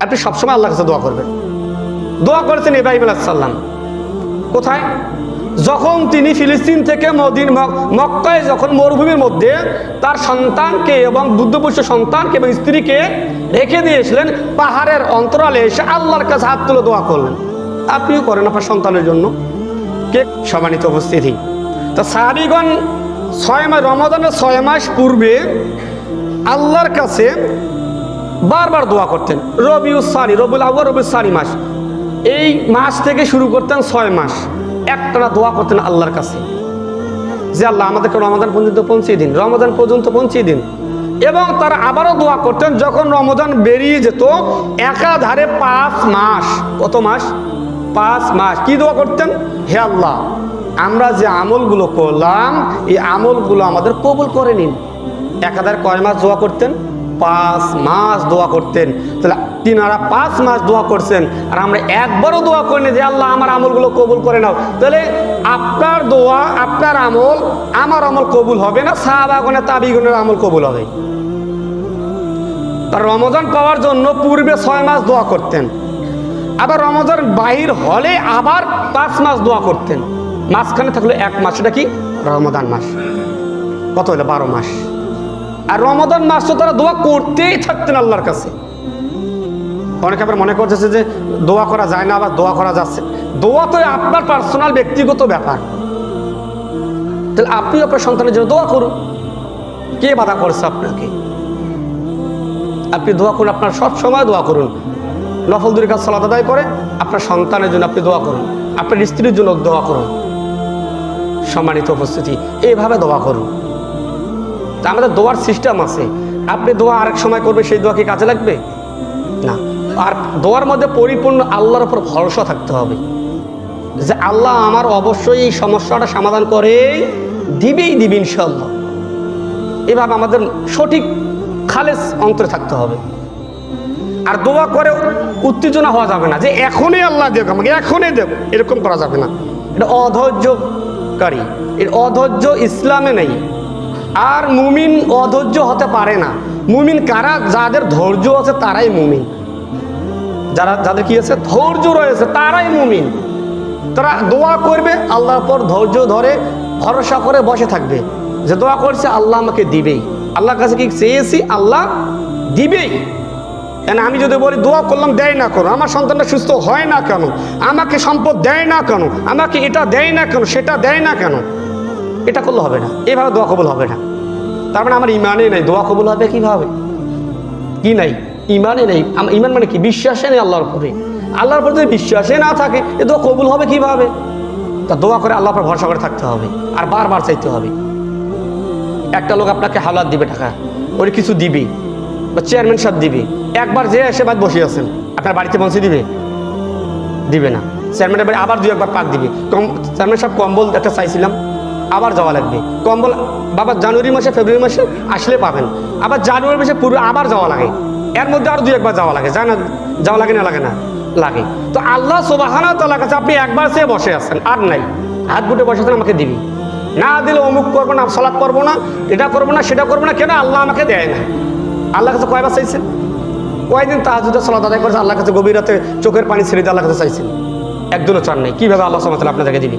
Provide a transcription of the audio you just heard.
আপনি সবসময় আল্লাহর কাছে দোয়া করবেন। দোয়া করেছেন ইব্রাহিম আলাইসাল্লাম কোথায়? যখন তিনি ফিলিস্তিন থেকে মদিন মক- মক্কায় যখন মরুভূমির মধ্যে তার সন্তানকে এবং বুদ্ধপুষ্ট সন্তানকে এবং স্ত্রীকে রেখে দিয়েছিলেন, পাহাড়ের অন্তরালে এসে আল্লাহর কাছে হাত তুলে দোয়া করলেন। আপনিও করেন আপনার সন্তানের জন্য। কে? সম্মানিত উপস্থিতি। তো সাহাবিগণ ছয় মাস রমাদানের ছয় মাস পূর্বে আল্লাহর কাছে বারবার দোয়া করতেন, রবিউস সানি রবিউল আউ্বা রবিউল সানি মাস। এই মাস থেকে শুরু করতেন ছয় মাস। একটানা দোয়া করতেন আল্লাহর কাছে। যে আল্লাহ আমাদেরকে রমাদান পর্যন্ত পৌঁছিয়ে দিন, রমাদান পর্যন্ত পৌঁছিয়ে দিন। এবং তারা আবারও দোয়া করতেন, যখন রমজান বেরিয়ে যেত, একাধারে পাঁচ মাস। কত মাস? পাঁচ মাস। কি দোয়া করতেন? হে আল্লাহ, আমরা যে আমলগুলো করলাম, এই আমলগুলো আমাদের কবুল করে নিন। একাধারে কয় মাস দোয়া করতেন? পাঁচ মাস দোয়া করতেন। তাহলে তিনারা পাঁচ মাস দোয়া করছেন, আর আমরা একবারও দোয়া করিনি যে, আল্লাহ, আমার আমলগুলো কবুল করে নাও। তাহলে আপনার দোয়া, আপনার আমল, আমার আমল কবুল হবে না? সাহাবাগনের তাবিগুনের আমল কবুল হবে? তার রমজান পাওয়ার জন্য পূর্বে ছয় মাস দোয়া করতেন। আবার রমজান বাহির হলে আবার পাঁচ মাস দোয়া করতেন। মাঝখানে থাকল এক মাস, সেটা কি? রমজান মাস। কত হলো? বারো মাস। আর রমাদান মাস তো তারা দোয়া করতেই থাকতেন আল্লাহর কাছে। অনেকে আবার মনে করতেছে যে দোয়া করা যায় না, আবার দোয়া করা যাচ্ছে। দোয়া তো আপনার পার্সোনাল ব্যক্তিগত ব্যাপার। তাহলে আপনি আপনার সন্তানের জন্য দোয়া করুন। কে বাধা করছে আপনাকে? আপনি দোয়া করুন, আপনার সব সময় দোয়া করুন। নফল দুরি কাজ সালাদ আদায় করে, আপনার সন্তানের জন্য আপনি দোয়া করুন। আপনার স্ত্রীর জন্য দোয়া করুন। সম্মানিত উপস্থিতি, এইভাবে দোয়া করুন। তা আমাদের দোয়ার সিস্টেম আছে। আপনি দোয়া আরেক সময় করবে সেই দোয়া কি কাজে লাগবে? না। আর দোয়ার মধ্যে পরিপূর্ণ আল্লাহর উপর ভরসা থাকতে হবে। যে আল্লাহ আমার অবশ্যই এই সমস্যাটা সমাধান করে দিবেই দিবে ইনশাল্লাহ এভাবে আমাদের সঠিক খালেস অন্তরে থাকতে হবে। আর দোয়া করে উত্তেজনা হওয়া যাবে না যে এখনই আল্লাহ দেব আমাকে, এখনই দেব। এরকম করা যাবে না। এটা অধৈর্যকারী। এর অধৈর্য ইসলামে নেই। আর মুমিন অধৈর্য হতে পারে না। মুমিন কারা? যাদের ধৈর্য আছে তারাই মুমিন। যারা, যাদের কি আছে? ধৈর্য রয়েছে, তারাই মুমিন। তারা দোয়া করবে, আল্লাহর পর ধৈর্য ধরে, ভরসা করে বসে থাকবে। যে দোয়া করছে, আল্লাহ আমাকে দিবেই। আল্লাহর কাছে কি চেয়েছি? আল্লাহ দিবেই। কেন আমি যদি বলি, দোয়া করলাম, দেয় না কেন? আমার সন্তানটা সুস্থ হয় না কেন? আমাকে সম্পদ দেয় না কেন? আমাকে এটা দেয় না কেন? সেটা দেয় না কেন? এটা করলে হবে না। এভাবে দোয়া কবুল হবে না। তার মানে আমার ইমানে নেই। দোয়া কবুল হবে কীভাবে? কি নাই? ইমানে নেই। ইমান মানে কি? বিশ্বাসে নেই আল্লাহর উপরে। আল্লাহর উপরে যদি বিশ্বাসে না থাকে, এ দোয়া কবুল হবে কীভাবে? তা দোয়া করে আল্লাহর উপর ভরসা করে থাকতে হবে। আর বারবার চাইতে হবে। একটা লোক আপনাকে হাওলাত দিবে টাকা। ওর কিছু দিবে। বা চেয়ারম্যান সাহেব দিবে। একবার যে এসে বাদ বসে আছেন, আপনার বাড়িতে পৌঁছে দিবে? দিবে না। চেয়ারম্যানের বাড়ি আবার দুই একবার পাক দিবে। কম চেয়ারম্যান সাহেব কম্বল একটা চাইছিলাম। আবার যাওয়া লাগবে। কম্বল বাবা জানুয়ারি মাসে, ফেব্রুয়ারি মাসে আসলে পাবেন। আবার জানুয়ারি মাসে পুরো আবার যাওয়া লাগে। এর মধ্যে আরও দুই একবার যাওয়া লাগে। জানা যাওয়া লাগে না লাগে না? লাগে। তো আল্লাহ সোবাহানা তালার কাছে আপনি একবার সে বসে আছেন, আর নাই। হাত গুটে বসে আছেন, আমাকে দিবি। না দিলে অমুক করব না সলাপ করব না, এটা করব না, সেটা করব না, কেন আল্লাহ আমাকে দেয় না? আল্লাহ কাছে কয়বার চাইছেন? কয়দিন তাহাজুদের সলাত আদায় করেছে আল্লাহ কাছে গভীর রাতে চোখের পানি ছেড়ে দিয়ে আল্লাহ কাছে চাইছেন। একদিনও চান নাই। কীভাবে আল্লাহ সমাতাল আপনাদেরকে দিবি?